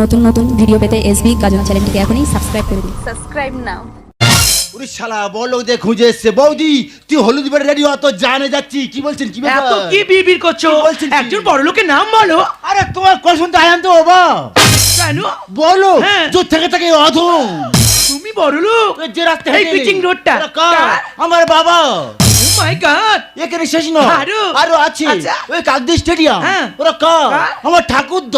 নতুন নতুন ভিডিও পেতে এসবি গাজন চ্যানেলটিকে এখনই সাবস্ক্রাইব করে দিন। Subscribe now ওরে শালা বলো যে খুঁজে এসছে। বৌদি তুই হলুদ বেড়ে রেডি অত জানে যাচ্ছি। কি বলছেন কি ব্যাপার? এত কি বিড়বিড় করছ? কি বলছেন কি? একজন বড় লোকের নাম বলো। আরে তোমার কথা শুনতে আয়াম তো বাবা। কেন? বলো হ্যাঁ। থেকে থেকে অধম। তুমি বড় লোক। যে রাস্তা এই পিচিং রোডটা আমার বাবা। মাই গড এখানে শেষ নয়। আরও? আরও আছে। আচ্ছা। ওই কাকদি স্টেডিয়াম হ্যাঁ। ওরা কার? আমার ঠাকুর দ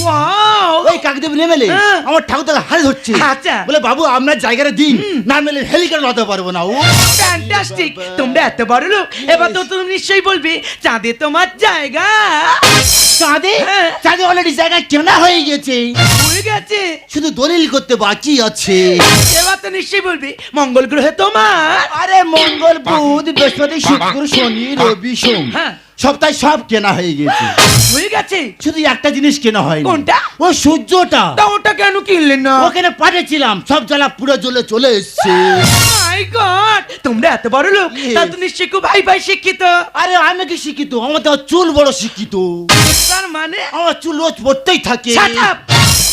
ওয়াও ওই কাকদেব নেমেলে হ্যাঁ। আমার ঠাকুর দাকে হারে ধরছে। আচ্ছা। বলে বাবু আপনার জায়গাটা দিন। না মেলে হেলিকপ্টার লাতে পারব না ও। ফ্যান্টাস্টিক তোমরা এত বড় লোক। এবার তো তুমি নিশ্চয়ই বলবে চাঁদে তোমার জায়গা। চাঁদে হ্যাঁ। চাঁদে অলরেডি জায়গা কেনা হয়ে গেছে। হয়ে গেছে। শুধু দলিল করতে বাকি আছে। এবার তো নিশ্চয়ই বলবে মঙ্গল গ্রহে তোমার। আরে মঙ্গল বুধ বৃহস্পতি শুক্র শনি রবি সোম হ্যাঁ। সপ্তাহে সব কেনা হয়ে গেছে। হয়ে গেছে? শুধু একটা জিনিস কেনা হয়নি। কোনটা? ও সূর্যটা। তা ওটা কেন কিনলেন না? ওখানে পাঠিয়েছিলাম সব জ্বালা পুরো জ্বলে চলে এসছে। মাই গড তোমরা এত বড় লোক Yes. তা তো নিশ্চয়ই খুব ভাই ভাই শিক্ষিত। আরে আমি কি শিক্ষিত? আমার তো চুল বড় শিক্ষিত। তার মানে আমার চুল রোজ পড়তেই থাকে!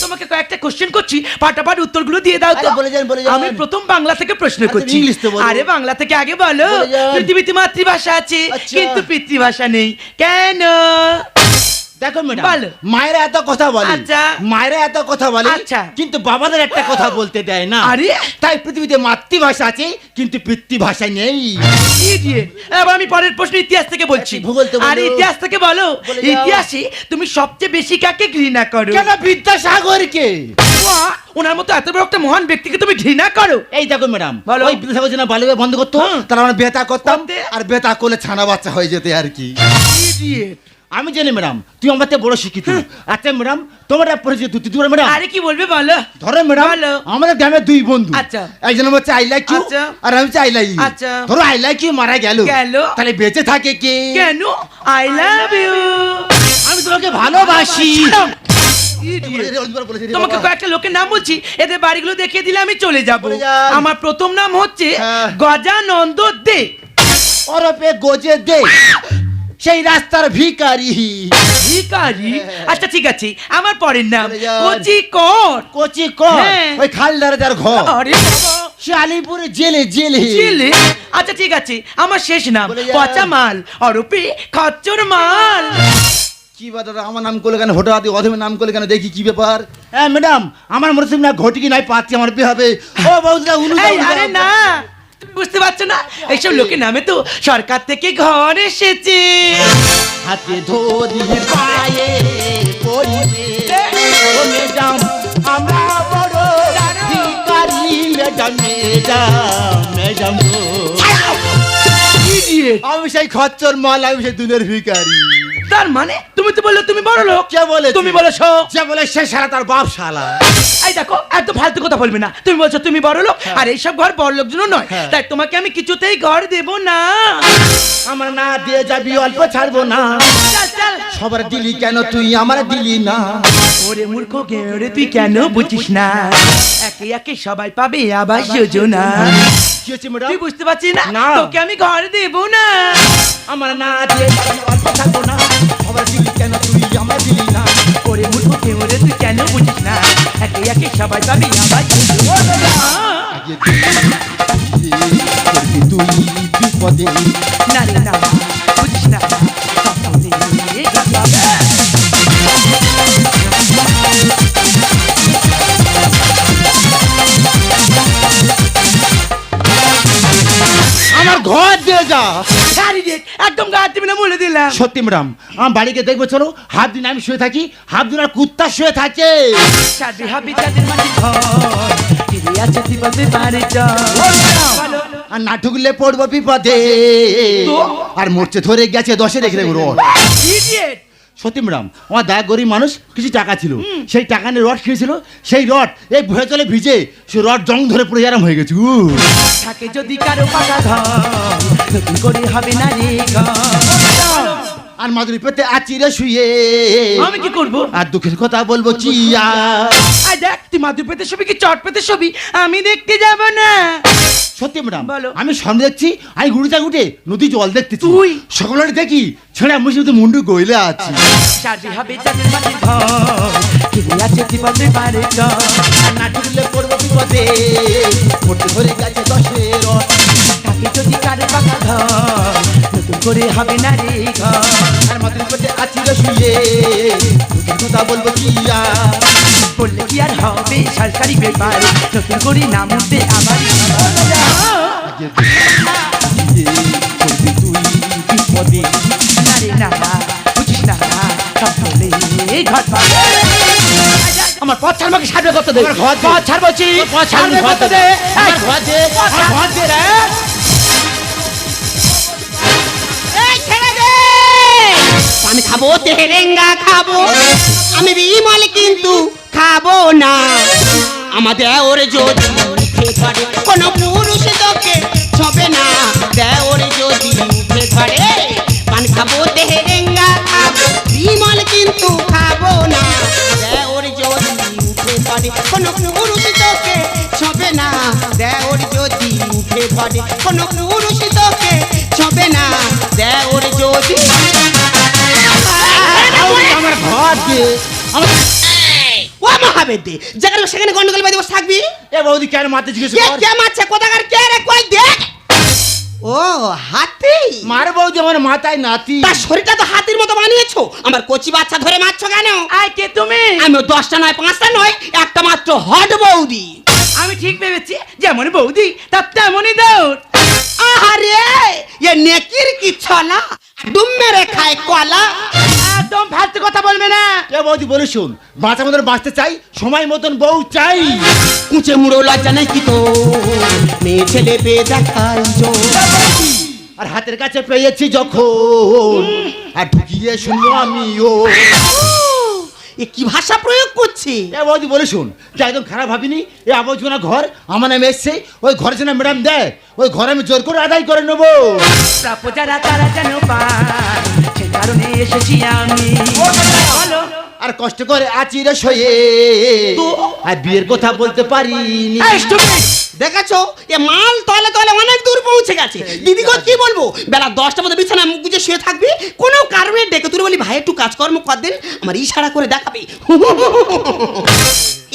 তোমাকে কয়েকটা কোশ্চেন করছি পাটাপাট উত্তরগুলো দিয়ে দাও তো বলে যান, বলে যান। আমি প্রথম বাংলা থেকে প্রশ্ন আচ্ছা, করছি ইংলিশ তো বলো। আরে বাংলা থেকে আগে বলো বলে পৃথিবীতে মাতৃভাষা আছে আচ্ছা। কিন্তু পিতৃভাষা নেই কেন দেখো ম্যাডাম মায়েরা এত কথা বলে আচ্ছা। মায়েরা এত কথা বলে আচ্ছা। কিন্তু বাবাদের একটা কথা বলতে দেয় না আরে? তাই পৃথিবীতে মাতৃভাষা আছে কিন্তু পিতৃভাষা নেই আমি পরের প্রশ্ন ইতিহাস থেকে বলছি আচ্ছা, ভূগোল তো বলো। ইতিহাস থেকে বলো ইতিহাসে তুমি সবচেয়ে বেশি কাকে ঘৃণা করো কেন বিদ্যাসাগরকে! ওনার মতো এত বড় একটা মহান ব্যক্তিকে তুমি ঘৃণা করো এই দেখো ম্যাডাম বলো। ওই বিদ্যাসাগর যেন বাল্যবিবাহ বন্ধ করতো হুম। তারা আমরা বেতা করতাম করতে? আর বেতা করলে ছানা বাচ্চা হয়ে যেতে আর কি Idiot! আমি জানি ম্যাডাম তুই আমার থেকে বড় শিক্ষিত। আচ্ছা ম্যাডাম তোমার পরিচয় দুটি দুটো ম্যাডাম আরে কি বলবে বলো। ধরো ম্যাডাম আমাদের গ্রামের দুই বন্ধু। আচ্ছা। একজন হচ্ছে আই লাইক ইউ আচ্ছা। আর আমি আই লাইক ইউ আচ্ছা। ধরো আই লাইক ইউ মারা গেল। গেল। তাহলে বেঁচে থাকে কে? কেন? আই লাভ ইউ আমি তোমাকে ভালোবাসি। তোমাকে কয়েকটা লোকের নাম বলছি। এদের বাড়িগুলো দেখিয়ে দিলে আমি চলে যাব। আমার প্রথম নাম হচ্ছে হ্যাঁ। গজানন্দ দে। ওরপে গোজে দে। সেই রাস্তার ভিকারি ভিকারি আচ্ছা ঠিক আছে। আমার পরের নাম। কচি কর। কোচি কর। হ্যাঁ। ওই খালদারে যার ঘর। আরে বাবা। সে আলিপুরে জেলে জেলে। আচ্ছা ঠিক আছে। আমার শেষ নাম পচা মাল অরূপে খচ্চর মাল। কি বা দাদা আমার নাম করলে কেন? হঠাৎ অধমের নাম করলে কেন? দেখি কি ব্যাপার। হ্যাঁ ম্যাডাম আমার মনে হচ্ছে না ঘটি কি নাই পাচ্ছি আমার বিয়ে হবে। ও বৌদিরা উনু আরে না। তুমি বুঝতে পারছ না? এইসব লোকের নামে তো সরকার থেকে ঘর এসেছে। হাতে ধরি পায়ে ম্যাডাম আমরা বড় ম্যাডাম ম্যাডাম ম্যাডাম গো। Idiot! আমি সেই খচ্চর মাল আমি সেই দুনের ভিখারি। তার মানে? তুমি তো বললে তুমি বড় লোক। কে বলে তুমি বলেছ। যে বলে সে সারা তার বাপ শালা। এই দেখো একদম ফালতু কথা বলবে না। তুমি বলছো তুমি বড় লোক। আর এইসব ঘর বড় লোক জন্য নয়। হ্যাঁ। তাই তোমাকে আমি কিছুতেই ঘর দেব না। আমার না দিয়ে যাবি অল্প ছাড়বো না। সবার দিলি কেন তুই? আমার দিলি না। ওরে মূর্খ ওরে তুই কেন বুঝিস না? একে একে সবাই পাবে আবাস যোজনা তুই বুঝতে পারছিস না। তোকে আমি ঘর দেব না। আমার না দিয়ে যাবি অল্প ছাড়বো না। সবার দিলি কেন তুই আমার দিলি না? ওরে মূর্খ ওরে তুই কেন বুঝিস না? একে একে সবাই পাবে না। আমার ঘর দিয়ে যা। একদম গা দিবি না বলে দিলাম। সত্যি ম্যাডাম আমার বাড়িকে দেখব চলো। হাফ দিন আমি শুয়ে থাকি। হাফ দিন আর কুত্তা শুয়ে থাকে। সাথে হাবি তাদের মাঝে ঘর। ফিরে আছে দিবসে পারে চলো। আর না ঢুকলে পড়ব বিপদে। আর মরছে ধরে গেছে দশে রেখে দেবো রড ইডিয়েট সত্যি ম্যাডাম আমার দা গরিব মানুষ কিছু টাকা ছিল। সেই টাকা নিয়ে রড খেয়েছিল সেই রড এই ভয়ে চলে ভিজে সে রড জং ধরে পড়ে আরাম হয়ে গেছে। থাকে যদি কারও পাকা ঘর করে হবে না রে আর মাদুরি পেতে আচিরে শুয়ে। আমি কি করব? আর দুঃখের কথা বলব চিয়া। আর দেখ তুই মাদুর পেতে ছবি কি চট পেতে ছবি? আমি দেখতে যাব না। সত্যি ম্যাডাম। আমি সামনে দেখছি আমি গুড়িটা গুটে নদী জল দেখতেছি তুই? সকলের দেখি ছেড়ে আমি শুধু মুন্ডু গইলে আছি সাজি হবে চাঁদের মাঝে ঘর কিনে আছে দিবাতে পারে না ঢুকলে পড়ব বিপদে পড়তে ধরে গেছে দশের রথ। যদি কারে পাকা ঘর নতুন করে হবে না রে ঘর আর মাথার পেটে আছি শুয়ে কথা বলব কি আর বললে কি আর হবে? সরকারি ব্যাপার নতুন করে নাম উঠবে আমার না না না আমার পথ ছাড় আমাকে দে। পথ ছাড় বলছি পথ ছাড়, সামনে করতে দে। ঘর। ঘর রে। পান খাব তেরেঙ্গা খাব। আমি বিমল কিন্তু খাব না। আমাদের ওরে যদি উঠে ধরে কোনো পুরুষ তোকে ছবে না। দেওরে যদি উঠে ধরে পান খাব তেরেঙ্গা খাব বিমল কিন্তু খাব না। দেওরে যদি উঠে ধরে কোনো পুরুষ তোকে ছবে না। দেওরে যদি উঠে ধরে কোনো পুরুষ তোকে ছবে না। দেওরে যদি আমার ঘর দে আমার দে। যেখানে সেখানে গন্ডগোল বাজে বসে থাকবি? এ বৌদি কেন মারতে জিজ্ঞেস কে কর? কে মারছে? কোথাকার কে রে? কই দেখ ও হাতি। মার বৌদি আমার মাথায় নাতি। তার শরীরটা তো হাতির মতো বানিয়েছো। আমার কচি বাচ্চা ধরে মারছো কেন? আয় কে তুমি? আমি দশটা নয় পাঁচটা নয় একটা মাত্র হট বৌদি। আমি ঠিক ভেবেছি যেমন বৌদি তার তেমনই দৌড়। আহারে এ নেকির কি ছলা? ডুম মেরে খায় কলা। একদম ফালতু কথা বলবে না। এ বৌদি বলে শুন বাঁচা মতন বাঁচতে চাই সময় মতন বউ চাই। কুচে মুড়ো লজ্জা নেই কি তো মেয়ে ছেলে পেয়ে দেখাই আর হাতের কাছে পেয়েছি যখন আর ঢুকিয়ে শুনব আমিও। এ কি ভাষা প্রয়োগ করছে? এ বৌদি বলে শোন যে একদম খারাপ ভাবিনি এ আবর্জনা ঘর আমার নামে এসছে ওই ঘরে যেন ম্যাডাম দেয় ওই ঘরে আমি জোর করে আদায় করে নেব। প্রাপ্য যারা তারা যেন পায়। কারণে এসেছি আমি। বলো। আর কষ্ট করে আছি রে শয়ে আর বিয়ের কথা বলতে পারিনি! দেখেছ? এ মাল তলে তলে অনেক দূর পৌঁছে গেছে। দিদি কি বলব? বেলা দশটা মধ্যে বিছানা মুখ গুজে শুয়ে থাকবি কোনো কারণে ডেকে তুলে বলি ভাই একটু কাজকর্ম কর দেন আমার ইশারা করে দেখাবি।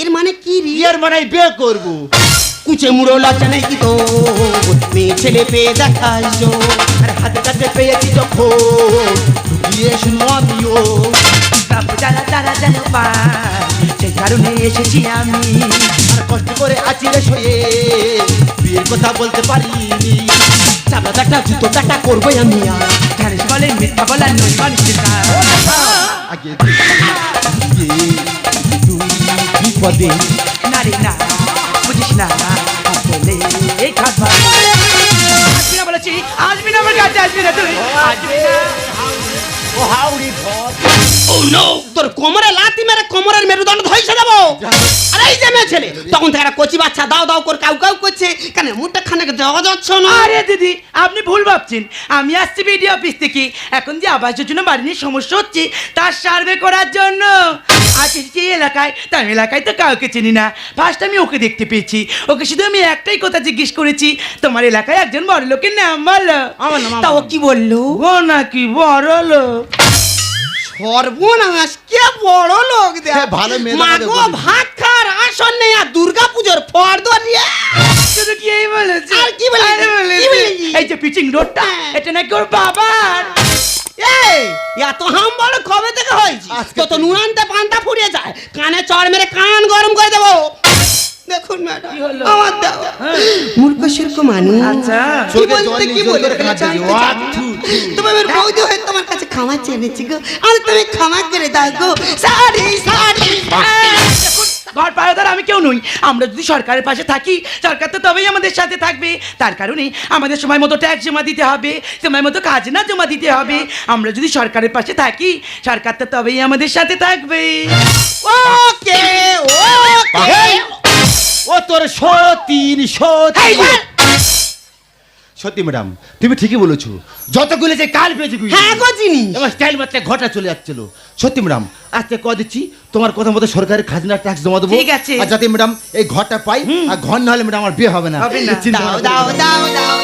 এর মানে কি রিয়া বিয়ের মানে বিয়ে করব? কুচে মুড়ো লজ্জা নেই কি তো? মেয়ে ছেলে পেয়ে দেখাই আর হাতের কাছে পেয়েছি যখন। ঢুকিয়ে শুনব আমিও যারা তারা যেন পায়। সে কারণে এসেছি আমি আর কষ্ট করে আছি রে শয়ে বিয়ের কথা বলতে পারিনি চাপা চাটা জুতো চাটা করব আমি আর। জানিস বলে মিথ্যা বলার নই মানুষের আগে বিপদে না রে না আসবি ও ঘর তোর কোমরে মেরে কোমরের মেরুদণ্ড ধইছে দেবো। আরে এই যে মেয়ে ছেলে তখন থেকে একটা কচি বাচ্চা দাও দাও করে কাউ কাউ করছে। কেন মুখটা খানাকে দেওয়া যাচ্ছে না? আরে দিদি আপনি ভুল ভাবছেন। আমি আসছি বিডিও অফিস থেকে। এখন যে আবাস যোজনা বাড়ি নিয়ে সমস্যা হচ্ছে তার সার্ভে করার জন্য। এসেছি এই এলাকায় তার এলাকায় তো কাউকে চিনি না। ফার্স্ট আমি ওকে দেখতে পেয়েছি। ওকে শুধু আমি একটাই কথা জিজ্ঞেস করেছি তোমার এলাকায় একজন বড় লোকের নাম বলো? আমার নাম তা ও কি বলল? ও নাকি বড় লোক সর্বনাশ কে বড় লোক দেখ। হ্যাঁ, ভালো মেয়ে মা গো ভাত খাওয়ার আসন নেই আর দুর্গা পুজোর ফর ধরিয়ে শুধু কি এই বলেছে? আর কি বলেছে? এই যে পিচিং রোডটা হ্যাঁ। এটা নাকি ওর বাবার? এই এত হাম বড় কবে থেকে হয়েছে? আজকে তো নুনান্তে পান্তা ফুরিয়ে যায়। কানে চড় মেরে কান গরম করে দেবো। দেখুন ম্যাডাম আমার দাও মূর্খ শির্ক মানুষ। আচ্ছা। কি বলতে কি বলে জোর করে কাঁদছে। চাইতে ওয়া, চাইতে। থু, থু। তুমি আমার বৌদি হয়ে তোমার কাছে ক্ষমা চেয়েছি গো। আর তুমি ক্ষমা করে দাও গো। সারি সারি ঘর পাড়াদার আমি কেউ নই। আমরা যদি সরকারের পাশে থাকি সরকার তো তবেই আমাদের সাথে থাকবে। তার কারণে আমাদের সময় মতো ট্যাক্স জমা দিতে হবে সময় মতো খাজনা জমা দিতে হবে। আমরা যদি সরকারের পাশে থাকি সরকার তো তবেই আমাদের সাথে থাকবে। ওকে ওকে ও তোর সতীন সতীন সত্যি ম্যাডাম তুমি ঠিকই বলেছ। যতগুলো যে কাল পেয়েছি হ্যাঁ গো চিনি এবার স্টাইল মাত্রা ঘটা চলে যাচ্ছিল। সত্যি ম্যাডাম আজকে ক দিচ্ছি? তোমার কথা মতো সরকারের খাজনার ট্যাক্স জমা দেবো। ঠিক আছে। আর যাতে ম্যাডাম এই ঘরটা পাই আর ঘর না হলে ম্যাডাম আমার বিয়ে হবে না। দাও দাও দাও দাও।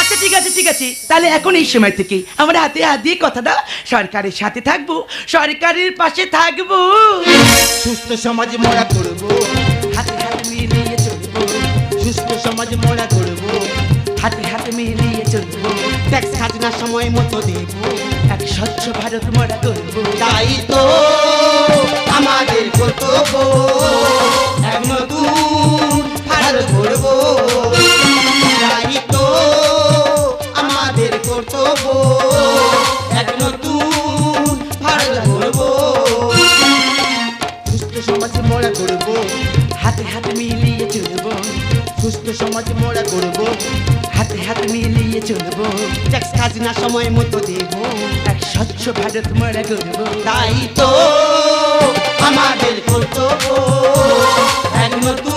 আচ্ছা ঠিক আছে ঠিক আছে। তাহলে এখন এই সময় থেকে আমরা হাতে হাত দিয়ে কথা দাও সরকারের সাথে থাকব সরকারের পাশে থাকব। সুস্থ সমাজ মোড়া করব। হাতে হাতে মিলিয়ে চলবো। সুস্থ সমাজ হাতে মিলিয়ে ট্যাক্স খাজনা সময় মতো দেব। এক স্বচ্ছ ভারত মরা করব তাই তো আমাদের কর্তব্য, এক নতুন ভারত তো আমাদের কর্তব্য, এক নতুন ভারত গড়ব। সুস্থ সমাজ মোড়া করব হাতে হাতে মিলিয়ে চলবো। সুস্থ সমাজ মোড়া করব হাতে হাত মিলিয়ে চলবো। ট্যাক্স খাজনা সময় মতো দেব। এক স্বচ্ছ ভারত মরা তাই তো আমাদের কর্তব্য, এক নতুন